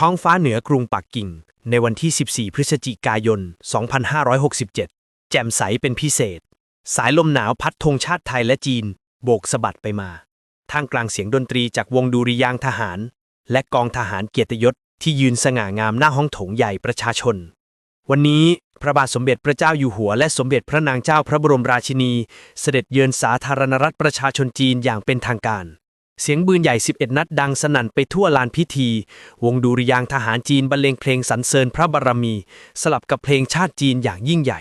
ท้องฟ้าเหนือกรุงปักกิ่ง ในวันที่ 14 พฤศจิกายน 2567 แจ่มใสเป็นพิเศษ สายลมหนาวพัดธงชาติไทยและจีน โบกสะบัดไปมา ท่ามกลางเสียงดนตรีจากวงดุริยางทหาร และกองทหารเกียรติยศที่ยืนสง่างามหน้าห้องโถงใหญ่ประชาชน วันนี้พระบาทสมเด็จพระเจ้าอยู่หัว และสมเด็จพระนางเจ้าพระบรมราชินี เสด็จเยือนสาธารณรัฐประชาชนจีนอย่างเป็นทางการ เสียงปืนใหญ่ 11 นัดดังสนั่นไปทั่วลานพิธี วงดุริยางทหารจีนบรรเลงเพลงสรรเสริญพระบารมี สลับกับเพลงชาติจีนอย่างยิ่งใหญ่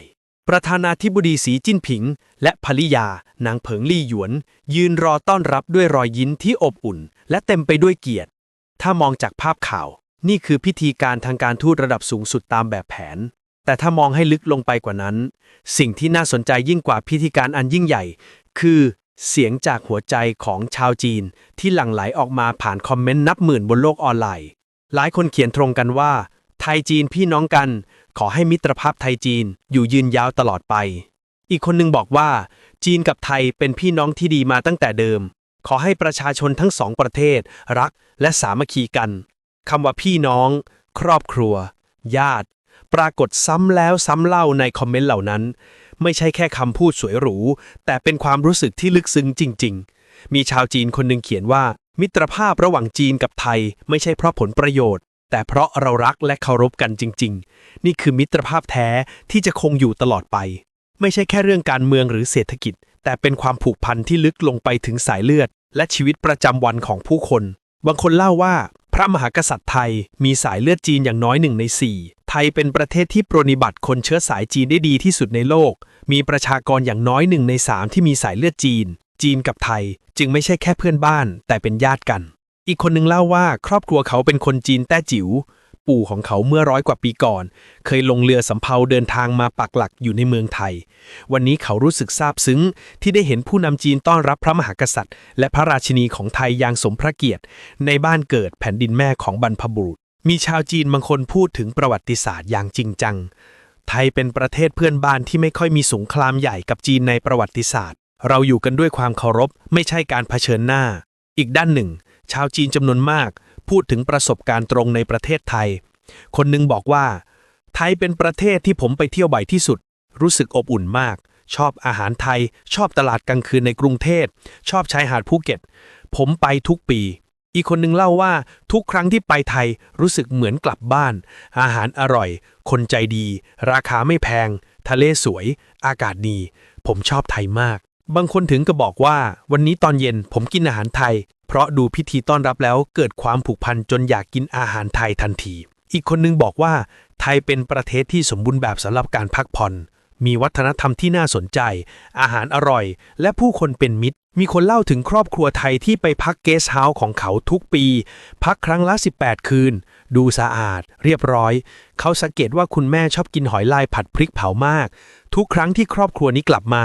ประธานาธิบดีสีจิ้นผิง และภริยา นางเผิงลี่หยวน ยืนรอต้อนรับด้วยรอยยิ้มที่อบอุ่น และเต็มไปด้วยเกียรติ ถ้ามองจากภาพข่าว นี่คือพิธีการทางการทูตระดับสูงสุดตามแบบแผน แต่ถ้ามองให้ลึกลงไปกว่านั้น สิ่งที่น่าสนใจยิ่งกว่าพิธีการอันยิ่งใหญ่ คือ เสียงจากหัวใจของชาวจีนที่หลั่งไหลออกมาผ่านคอมเมนต์นับหมื่นบนโลกออนไลน์ หลายคนเขียนตรงกันว่า ไทยจีนพี่น้องกัน ขอให้มิตรภาพไทยจีนอยู่ยืนยาวตลอดไป อีกคนหนึ่งบอกว่า จีนกับไทยเป็นพี่น้องที่ดีมาตั้งแต่เดิม ขอให้ประชาชนทั้งสองประเทศ รักและสามัคคีกันคำว่าพี่น้อง ครอบครัว ญาติ ปรากฏซ้ำแล้วซ้ำเล่าในคอมเมนต์เหล่านั้น ไม่ใช่แค่คำพูดสวยหรู แต่เป็นความรู้สึกที่ลึกซึ้งจริง ๆ มีชาวจีนคนหนึ่งเขียนว่า มิตรภาพระหว่างจีนกับไทย ไม่ใช่เพราะผลประโยชน์ แต่เพราะเรารักและเคารพกันจริง ๆ นี่คือมิตรภาพแท้ที่จะคงอยู่ตลอดไป ไม่ใช่แค่เรื่องการเมืองหรือเศรษฐกิจ แต่เป็นความผูกพันที่ลึกลงไปถึงสายเลือด และชีวิตประจำวันของผู้คน บางคนเล่าว่าพระมหากษัตริย์ไทยมีสายเลือดจีนอย่างน้อยหนึ่งในสี่ ทยเป็นประเทศที่ปรนิบัติคนเชื้อสายจีนได้ดีที่สุดในโลก มีประชากรอย่างน้อยหนึ่งในสามที่มีสายเลือดจีน จีนกับไทยจึงไม่ใช่แค่เพื่อนบ้าน แต่เป็นญาติกัน อีกคนหนึ่งเล่าว่าครอบครัวเขาเป็นคนจีนแต้จิ๋ว ปู่ของเขาเมื่อร้อยกว่าปีก่อน เคยลงเรือสำเภาเดินทางมาปักหลักอยู่ในเมืองไทย วันนี้เขารู้สึกซาบซึ้ง ที่ได้เห็นผู้นำจีนต้อนรับพระมหากษัตริย์ และพระราชินีของไทยอย่างสมพระเกียรติ ในบ้านเกิดแผ่นดินแม่ของบรรพบุรุษ มีชาวจีนบางคนพูดถึงประวัติศาสตร์อย่างจริงจัง ไทยเป็นประเทศเพื่อนบ้านที่ไม่ค่อยมีสงครามใหญ่กับจีนในประวัติศาสตร์ เราอยู่กันด้วยความเคารพ ไม่ใช่การเผชิญหน้า อีกด้านหนึ่ง ชาวจีนจำนวนมาก พูดถึงประสบการณ์ตรงในประเทศไทย คนหนึ่งบอกว่า ไทยเป็นประเทศที่ผมไปเที่ยวบ่อยที่สุด รู้สึกอบอุ่นมาก ชอบอาหารไทย ชอบตลาดกลางคืนในกรุงเทพชอบชายหาดภูเก็ต ผมไปทุกปี อีกคนหนึ่งเล่าว่าทุกครั้งที่ไปไทยรู้สึกเหมือนกลับบ้าน อาหารอร่อย คนใจดี ราคาไม่แพง ทะเลสวย อากาศดี ผมชอบไทยมาก บางคนถึงก็บอกว่า วันนี้ตอนเย็นผมกินอาหารไทย เพราะดูพิธีต้อนรับแล้วเกิดความผูกพันจนอยากกินอาหารไทยทันที อีกคนนึงบอกว่า ไทยเป็นประเทศที่สมบูรณ์แบบสำหรับการพักผ่อน มีวัฒนธรรมที่น่าสนใจ อาหารอร่อย และผู้คนเป็นมิตร มีคนเล่าถึงครอบครัวไทยที่ไปพักเกสต์เฮาส์ของเขาทุกปี พักครั้งละ 18 คืน ดูสะอาด เรียบร้อย เขาสังเกตว่าคุณแม่ชอบกินหอยลายผัดพริกเผามาก ทุกครั้งที่ครอบครัวนี้กลับมา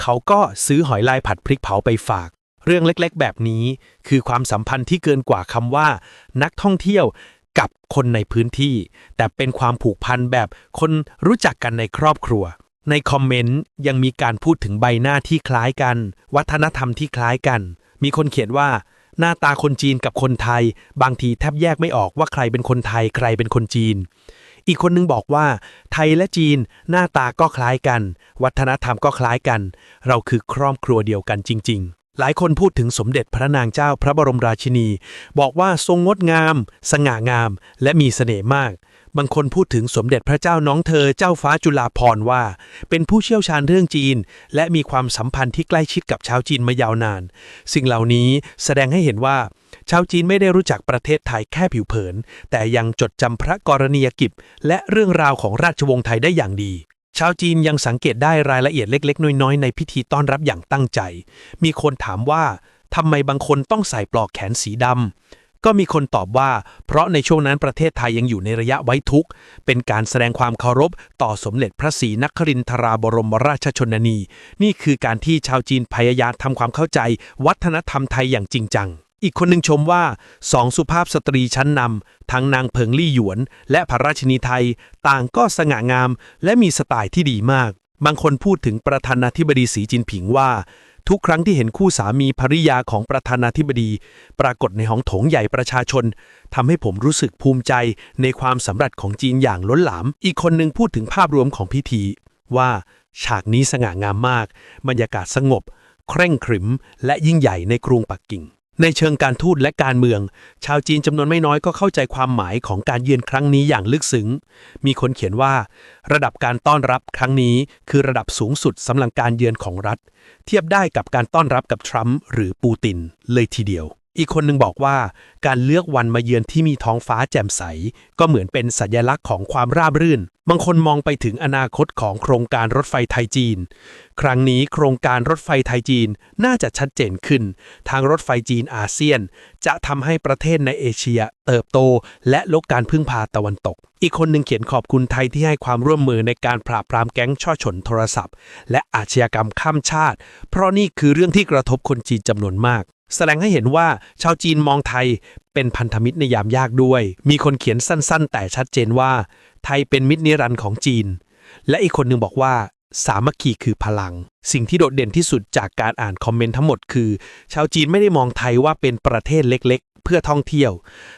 เขาก็ซื้อหอยลายผัดพริกเผาไปฝาก เรื่องเล็กๆ แบบนี้ คือความสัมพันธ์ที่เกินกว่าคำว่า นักท่องเที่ยวกับคนในพื้นที่ แต่เป็นความผูกพันแบบคนรู้จักกันในครอบครัว ในคอมเมนต์ยังมีการพูดถึงใบหน้าที่คล้ายกัน วัฒนธรรมที่คล้ายกัน มีคนเขียนว่า หน้าตาคนจีนกับคนไทย บางทีแทบแยกไม่ออกว่าใครเป็นคนไทยใครเป็นคนจีน อีกคนนึงบอกว่า ไทยและจีน หน้าตาก็คล้ายกัน วัฒนธรรมก็คล้ายกัน เราคือครอบครัวเดียวกันจริง ๆ หลายคนพูดถึงสมเด็จพระนางเจ้าพระบรมราชินี บอกว่าทรงงดงาม สง่างาม และมีเสน่ห์มาก บางคนพูดถึงสมเด็จพระเจ้าน้องเธอเจ้าฟ้าจุฬาภรณ์ว่า เป็นผู้เชี่ยวชาญเรื่องจีน และมีความสัมพันธ์ที่ใกล้ชิดกับชาวจีนมายาวนาน สิ่งเหล่านี้แสดงให้เห็นว่า ชาวจีนไม่ได้รู้จักประเทศไทยแค่ผิวเผิน แต่ยังจดจำพระกรณียกิจและเรื่องราวของราชวงศ์ไทยได้อย่างดี ชาวจีนยังสังเกตได้รายละเอียดเล็ก ๆ น้อยๆ ในพิธีต้อนรับอย่างตั้งใจ มีคนถามว่าทำไมบางคนต้องใส่ปลอกแขนสีดำ ก็มีคนตอบว่า เพราะในช่วงนั้นประเทศไทยยังอยู่ในระยะไว้ทุกข์ เป็นการแสดงความเคารพ ต่อสมเด็จพระศรีนครินทราบรมราชชนนี นี่คือการที่ชาวจีนพยายามทำความเข้าใจ วัฒนธรรมไทยอย่างจริงจัง อีกคนหนึ่งชมว่าสองสุภาพสตรีชั้นนำทั้งนางเพิงลี่หยวน และพระราชินีไทย ต่างก็สง่างาม และมีสไตล์ที่ดีมาก บางคนพูดถึงประธานาธิบดีสีจินผิงว่า ทุกครั้งที่เห็นคู่สามีภริยาของประธานาธิบดี ปรากฏในห้องโถงใหญ่ประชาชนทำให้ผมรู้สึกภูมิใจในความสำเร็จของจีนอย่างล้นหลาม อีกคนหนึ่งพูดถึงภาพรวมของพิธี ว่าฉากนี้สง่างามมาก บรรยากาศสงบ เคร่งขรึม และยิ่งใหญ่ในกรุงปักกิ่ง ในเชิงการทูตและการเมือง ชาวจีนจำนวนไม่น้อยก็เข้าใจความหมายของการเยือนครั้งนี้อย่างลึกซึ้ง มีคนเขียนว่า ระดับการต้อนรับครั้งนี้คือระดับสูงสุดสำหรับการเยือนของรัฐ เทียบได้กับการต้อนรับกับทรัมป์หรือปูตินเลยทีเดียว อีกคนหนึ่งบอกว่า การเลือกวันมาเยือนที่มีท้องฟ้าแจ่มใส ก็เหมือนเป็นสัญลักษณ์ของความราบรื่น บางคนมองไปถึงอนาคตของโครงการรถไฟไทยจีน ครั้งนี้โครงการรถไฟไทยจีนน่าจะชัดเจนขึ้น ทางรถไฟจีนอาเซียน จะทำให้ประเทศในเอเชีย เติบโต และลดการพึ่งพาตะวันตก อีกคนหนึ่งเขียนขอบคุณไทยที่ให้ความร่วมมือในการปราบปรามแก๊งช่อฉนโทรศัพท์ และอาชญากรรมข้ามชาติ เพราะนี่คือเรื่องที่กระทบคนจีนจำนวนมาก แสดงให้เห็นว่าชาวจีนมองไทยเป็นพันธมิตรในยามยากด้วย มีคนเขียนสั้นๆ แต่ชัดเจนว่า ไทยเป็นมิตรนิรันดร์ของจีน และอีกคนหนึ่งบอกว่า สามัคคีคือพลัง สิ่งที่โดดเด่นที่สุดจากการอ่านคอมเมนต์ทั้งหมดคือ ชาวจีนไม่ได้มองไทยว่าเป็นประเทศเล็กๆ เพื่อท่องเที่ยว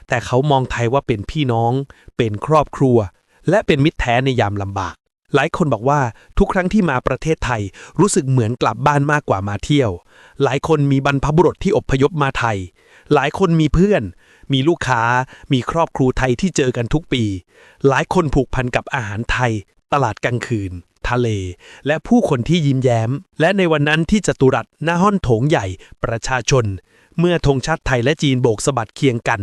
แต่เขามองไทยว่าเป็นพี่น้อง เป็นครอบครัว และเป็นมิตรแท้ในยามลำบาก หลายคนบอกว่าทุกครั้งที่มาประเทศไทย รู้สึกเหมือนกลับบ้านมากกว่ามาเที่ยว หลายคนมีบรรพบุรุษที่อพยพมาไทย หลายคนมีเพื่อน มีลูกค้า มีครอบครัวไทยที่เจอกันทุกปี หลายคนผูกพันกับอาหารไทย ตลาดกลางคืน ทะเล และผู้คนที่ยิ้มแย้ม และในวันนั้นที่จตุรัสหน้าห้องโถงใหญ่ ประชาชน เมื่อธงชาติไทยและจีนโบกสะบัดเคียงกัน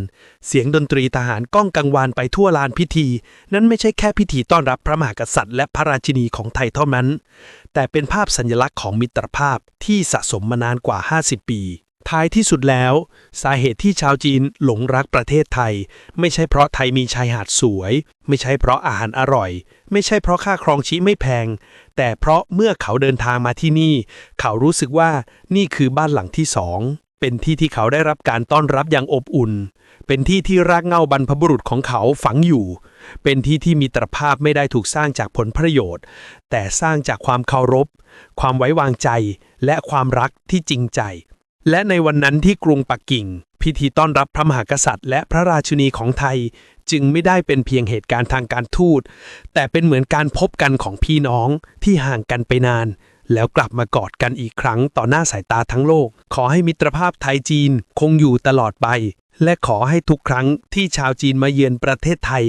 เสียงดนตรีทหารก้องกังวานไปทั่วลานพิธี นั้นไม่ใช่แค่พิธีต้อนรับพระมหากษัตริย์และพระราชินีของไทยเท่านั้น แต่เป็นภาพสัญลักษณ์ของมิตรภาพที่สะสมมานานกว่า 50 ปี ท้ายที่สุดแล้ว สาเหตุที่ชาวจีนหลงรักประเทศไทย ไม่ใช่เพราะไทยมีชายหาดสวย ไม่ใช่เพราะอาหารอร่อย ไม่ใช่เพราะค่าครองชีพไม่แพง แต่เพราะเมื่อเขาเดินทางมาที่นี่ เขารู้สึกว่านี่คือบ้านหลังที่สอง เป็นที่ที่เขาได้รับการต้อนรับอย่างอบอุ่น เป็นที่ที่รากเหง้าบรรพบุรุษของเขาฝังอยู่ เป็นที่ที่มีตรภาพไม่ได้ถูกสร้างจากผลประโยชน์ แต่สร้างจากความเคารพ ความไว้วางใจ และความรักที่จริงใจ และในวันนั้นที่กรุงปักกิ่ง พิธีต้อนรับพระมหากษัตริย์ และพระราชินีของไทยจึงไม่ได้เป็นเพียงเหตุการณ์ทางการทูต แต่เป็นเหมือนการพบกันของพี่น้องที่ห่างกันไปนาน แล้วกลับมากอดกันอีกครั้งต่อหน้าสายตาทั้งโลก ขอให้มิตรภาพไทยจีนคงอยู่ตลอดไป และขอให้ทุกครั้งที่ชาวจีนมาเยือนประเทศไทย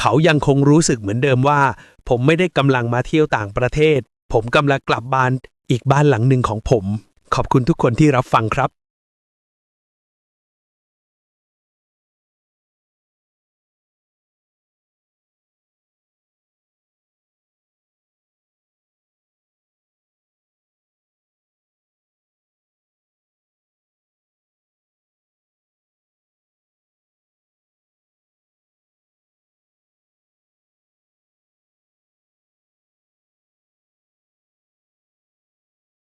เขายังคงรู้สึกเหมือนเดิมว่า ผมไม่ได้กำลังมาเที่ยวต่างประเทศ ผมกำลังกลับบ้านอีกบ้านหลังหนึ่งของผม ขอบคุณทุกคนที่รับฟังครับ